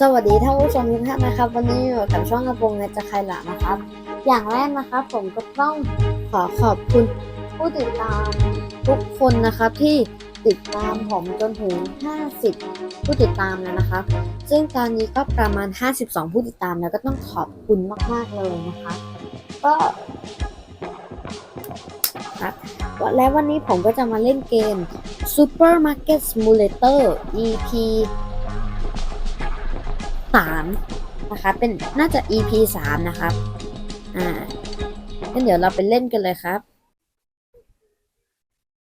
สวัสดีท่านผู้ชมทุกท่านนะครับ วันนี้อยู่กับช่องกระโปรงในจะใครหละนะครับ อย่างแรกนะครับผมก็ต้องขอขอบคุณผู้ติดตามทุกคนนะครับที่ติดตามผมจนถึง 50 ผู้ติดตามแล้วนะครับ ซึ่งตอนนี้ก็ประมาณ 52 ผู้ติดตามแล้วก็ต้องขอบคุณมากๆเลยนะครับก็ครับและวันนี้ผมก็จะมาเล่นเกม Supermarket Simulator EP สามนะคะเป็นน่าจะ EP สามนะครับอ่างั้นเดี๋ยวเราไปเล่นกันเลยครับ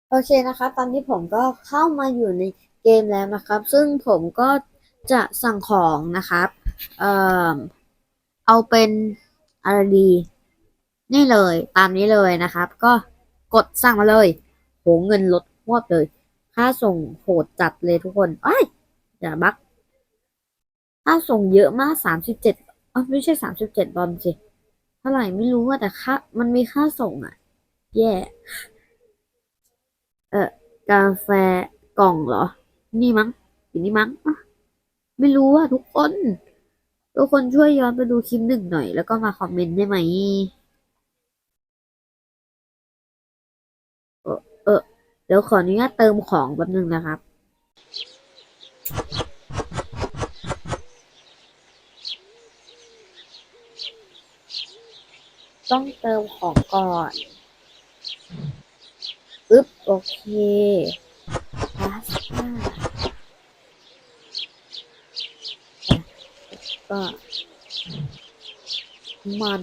โอเคนะครับ ตอนนี้ผมก็เข้ามาอยู่ในเกมแล้วนะครับ ซึ่งผมก็จะสั่งของนะครับเอ่อเอาเป็นอะไรดีนี่เลยตามนี้เลยนะครับ ก็กดสั่งมาเลยโหเงินลดหวบเลย ค่าส่งโหดจัดเลยทุกคนอ้ยอย่าบัก ค่าส่งเยอะมากสามสิบเจ็ดอ๋อไม่ใช่สามสิบเจ็ดดอลสิเท่าไหร่ไม่รู้ว่าแต่ค่ามันมีค่าส่งอะแย่เออกาแฟกล่องเหรอ นี่มั้งอยู่นี่มั้งอะไม่รู้อะทุกคน ทุกคนช่วยย้อนไปดูคลิปหนึ่งหน่อย แล้วก็มาคอมเมนต์ได้ไหม เออเออเดี๋ยวขออนุญาตเติมของแป๊บนึงนะครับ ต้องเติมของก่อนอึ๊บ โอเคพาสต้าก็มัน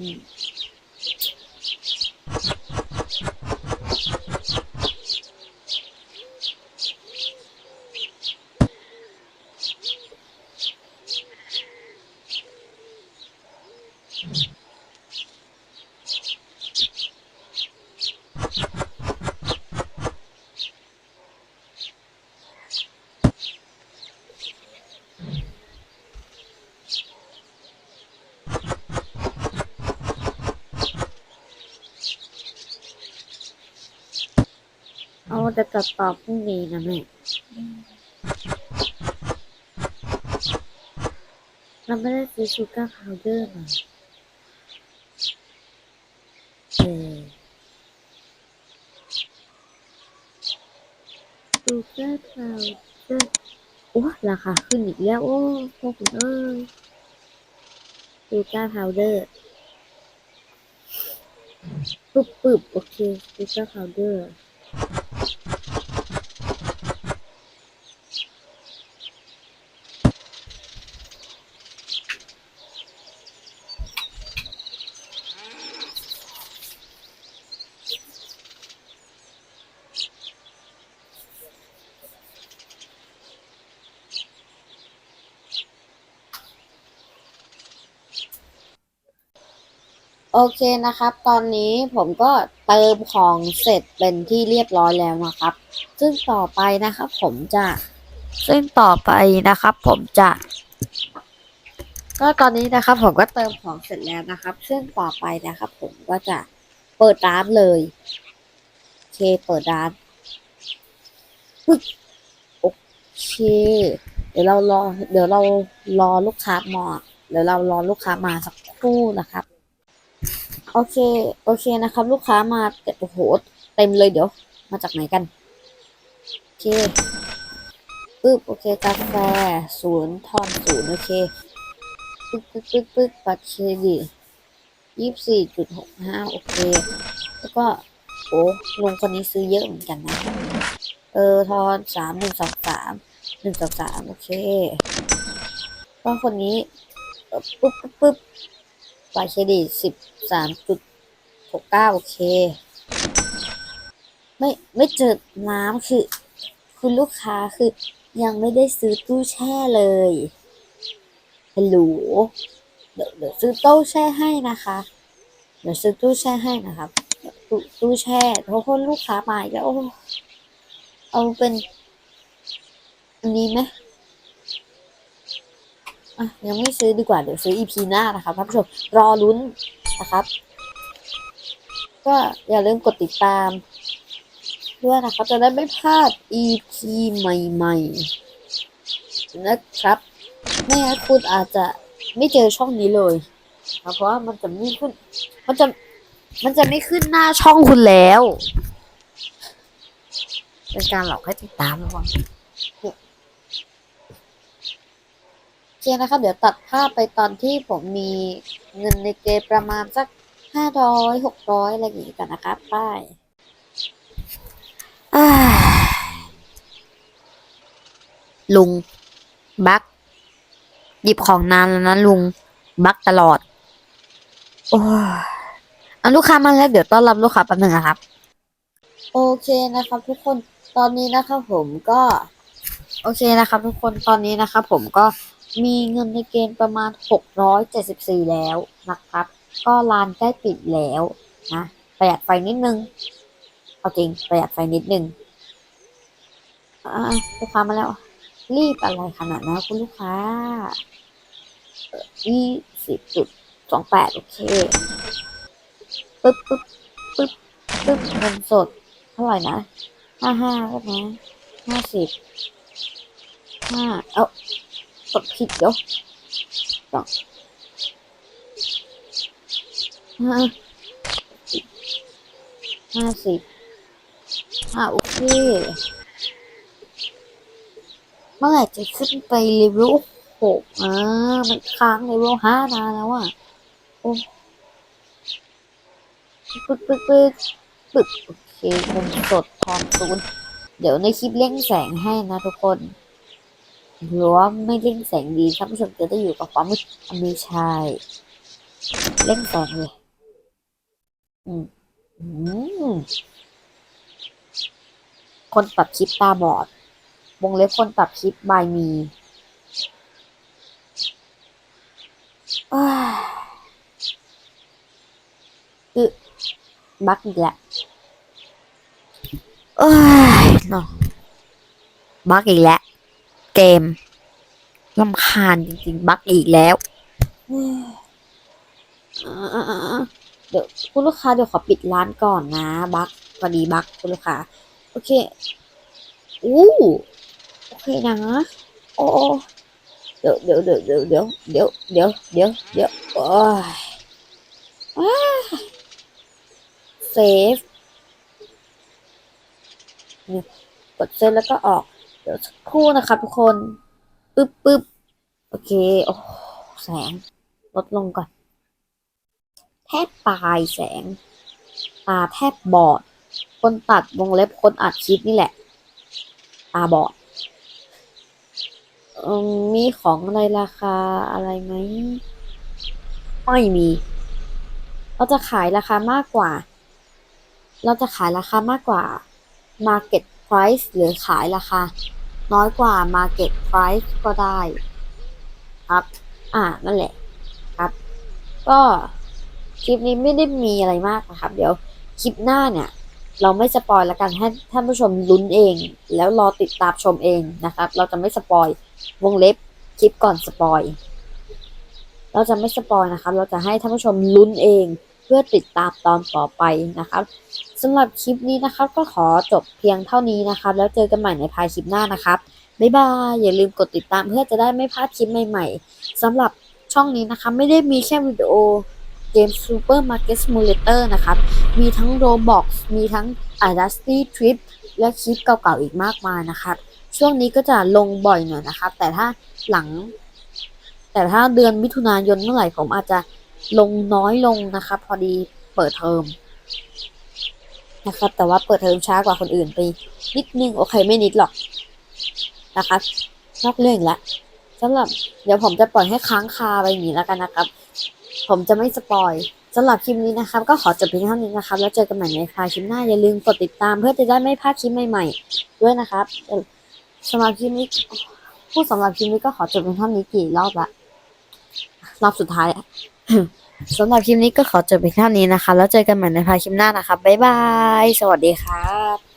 เอาจะตัดต่อพรุ่งนี้นะแม่เราไม่ได้ซื้อชูการ์พาวเดอร์มาเออชูการ์พาวเดอร์โอ้ราคาขึ้นอีกแล้ว โอ้พวกคุณเอ้ยชูการ์พาวเดอร์ปึ๊บปึ๊บโอเคชูการ์พาวเดอร์ โอเคนะครับ ตอนนี้ผมก็เติมของเสร็จเป็นที่เรียบร้อยแล้วนะครับ ซึ่งต่อไปนะครับ ผมจะ ซึ่งต่อไปนะครับ ผมจะ ก็ตอนนี้นะครับ ผมก็เติมของเสร็จแล้วนะครับ ซึ่งต่อไปนะครับ ผมก็จะเปิดร้านเลยโอเคเปิดร้านปึ๊บโอเค เดี๋ยวเรารอ เดี๋ยวเรารอลูกค้ามาเดี๋ยวเรารอลูกค้ามาสักครู่นะครับ โอเค โอเคนะครับ ลูกค้ามาแต่โอ้โหเต็มเลยเดี๋ยว มาจากไหนกัน โอเคปึ๊บโอเคกาแฟศูนย์ทอนศูนย์โอเคปึ๊บปึ๊บปึ๊บปึ๊บบัตรเครดิตยี่สิบสี่จุดหกห้าโอเค แล้วก็โอ้ลุงคนนี้ซื้อเยอะเหมือนกันนะ เออทอนสามหนึ่งสองสามหนึ่งสองสามโอเคก็คนนี้ปึ๊บปึ๊บ ปึ๊บบัตรเครดิตสิบสามจุดหกเก้าโอเค ไม่ไม่เจอน้ำคือ คุณลูกค้าคือยังไม่ได้ซื้อตู้แช่เลยฮัลโหลเดี๋ยวเดี๋ยวซื้อตู้แช่ให้นะคะ เดี๋ยวซื้อตู้แช่ให้นะครับตู้ตู้แช่เพราะคนลูกค้ามาแล้วเอาเป็นอันนี้ไหม อะยังไม่ซื้อดีกว่าเดี๋ยวซื้อ EP หน้านะครับท่านผู้ชมรอลุ้นนะครับ ก็อย่าลืมกดติดตามด้วยนะครับจะได้ไม่พลาด EP ใหม่ ๆ นะครับไม่งั้นคุณอาจจะไม่เจอช่องนี้เลยนะเพราะว่ามันจะไม่ขึ้น มันจะมันจะไม่ขึ้นหน้าช่องคุณแล้ว เป็นการหลอกให้ติดตามระวัง เคนะครับ เดี๋ยวตัดภาพไปตอนที่ผมมีเงินในเกมประมาณสักห้าร้อยหกร้อยอะไรอย่างนี้กันนะครับไป้ายลุง บัก หยิบของนานแล้วนะลุง บักตลอด โอ้ยเอาลูกค้ามาแล้ว เดี๋ยวต้อนรับลูกค้าแป๊บหนึงนะครับ โอเคนะครับ ทุกคนตอนนี้นะครับผมก็ โอเคนะครับ ทุกคนตอนนี้นะครับผมก็ มีเงินในเกมประมาณหกร้อยเจ็ดสิบสี่แล้วนะครับ ก็ลานใกล้ปิดแล้วนะประหยัดไฟนิดนึง เอาจริงประหยัดไฟนิดนึงลูกค้ามาแล้ว รีบอะไรขนาดนั้นคุณลูกค้ายี่สิบจุดสองแปดโอเคปึ๊บปึ๊บปึ๊บปึ๊บเงินสดเท่าไหร่นะห้าห้าก็นะห้าสิบห้าเอ้า กดผิดเดี๋ยวสอห้าห้าสิบห้าโอเค เมื่อไหร่จะขึ้นไปเลเวลหกอะมันค้างเลเวลห้านานแล้วอะ โอ้ปึ๊กปึ๊กปึ๊กปึ๊กโอเคเงินสดทองศูนเดี๋ยวในคลิปเร่งแสงให้นะทุกคน หรือว่าไม่เร่งแสงดีท่านผู้ชมจะได้อยู่กับความมืดอันนี้ใช่เร่งแสงเลยอืมอืมคนตัดคลิปตาบอด วงเล็บคนตัดคลิปบายมีอ้ายอึบักอีกแล้วเอ้ยเนาะบักอีกแล้ว เกมลำคาญจริงๆ บักอีกแล้วเดี๋ยวคุณลูกค้าเดี๋ยวขอปิดร้านก่อนนะบักพอดีบักคุณลูกค้า โอเคอู้โอเคนะโอ้เดี๋ยวเดี๋ยวเดี๋ยวเดี๋ยวเดี๋ยวเดี๋ยวเดี๋ยวเดี๋ยวเดี๋ยวโอ้ยเซฟกดเซฟแล้วก็ออก เดี๋ยวสักครู่นะครับทุกคนปึ๊บปึ๊บโอเค โอ้แสง ลดลงก่อน แทบตายแสง ตาแทบบอด คนตัดวงเล็บคนอัดคลิปนี่แหละ ตาบอดอมมีของอะไรราคาอะไรไหมไม่มี เราจะขายราคามากกว่า เราจะขายราคามากกว่า Market Price หรือขายราคา น้อยกว่า Market Price ก็ได้ ครับ อ่า นั่นแหละ ครับ ก็คลิปนี้ไม่ได้มีอะไรมากนะครับ เดี๋ยวคลิปหน้าเนี่ย เราไม่สปอยแล้วกันให้ท่านผู้ชมลุ้นเอง แล้วรอติดตามชมเองนะครับ เราจะไม่สปอยวงเล็บคลิปก่อนสปอยเราจะไม่สปอยนะครับ เราจะให้ท่านผู้ชมลุ้นเอง เพื่อติดตามตอนต่อไปนะครับสำหรับคลิปนี้นะครับก็ขอจบเพียงเท่านี้นะครับ แล้วเจอกันใหม่ในภายคลิปหน้านะครับบ๊ายบายอย่าลืมกดติดตามเพื่อจะได้ไม่พลาดคลิปใหม่ๆสำหรับช่องนี้นะคะไม่ได้มีแค่วิดีโอเกม Super Market Simulator นะครับ มีทั้ง Roblox มีทั้ง a d a s t y Trip และคลิปเก่าๆอีกมากมายนะครับ ช่วงนี้ก็จะลงบ่อยหน่อยนะครับ แต่ถ้าหลัง แต่ถ้าเดือนมิถุนายนเมื่อไหร่ผมอาจจะ ลงน้อยลงนะครับพอดีเปิดเทอมนะครับแต่ว่าเปิดเทอมช้ากว่าคนอื่นไปนิดนึงโอเคไม่นิดหรอกนะครับนอกเรื่องแล้วสำหรับเดี๋ยวผมจะปล่อยให้ค้างคาไปอย่างนี้แล้วกันนะครับ ผมจะไม่สปอยสำหรับคลิปนี้นะครับ ก็ขอจบเพียงเท่านี้นะครับ แล้วเจอกันใหม่ในคลาคลิปหน้าอย่าลืมกดติดตามเพื่อจะได้ไม่พลาดคลิปใหม่ๆด้วยนะครับสำหรับคลิปนี้พูดสำหรับคลิปนี้ก็ขอจบเพียงเท่านี้กี่รอบละรอบสุดท้ายอะ สำหรับคลิปนี้ก็ขอจบเพียงเท่านี้นะคะ แล้วเจอกันใหม่ในพายคลิปหน้านะคะ บ๊ายบาย สวัสดีครับ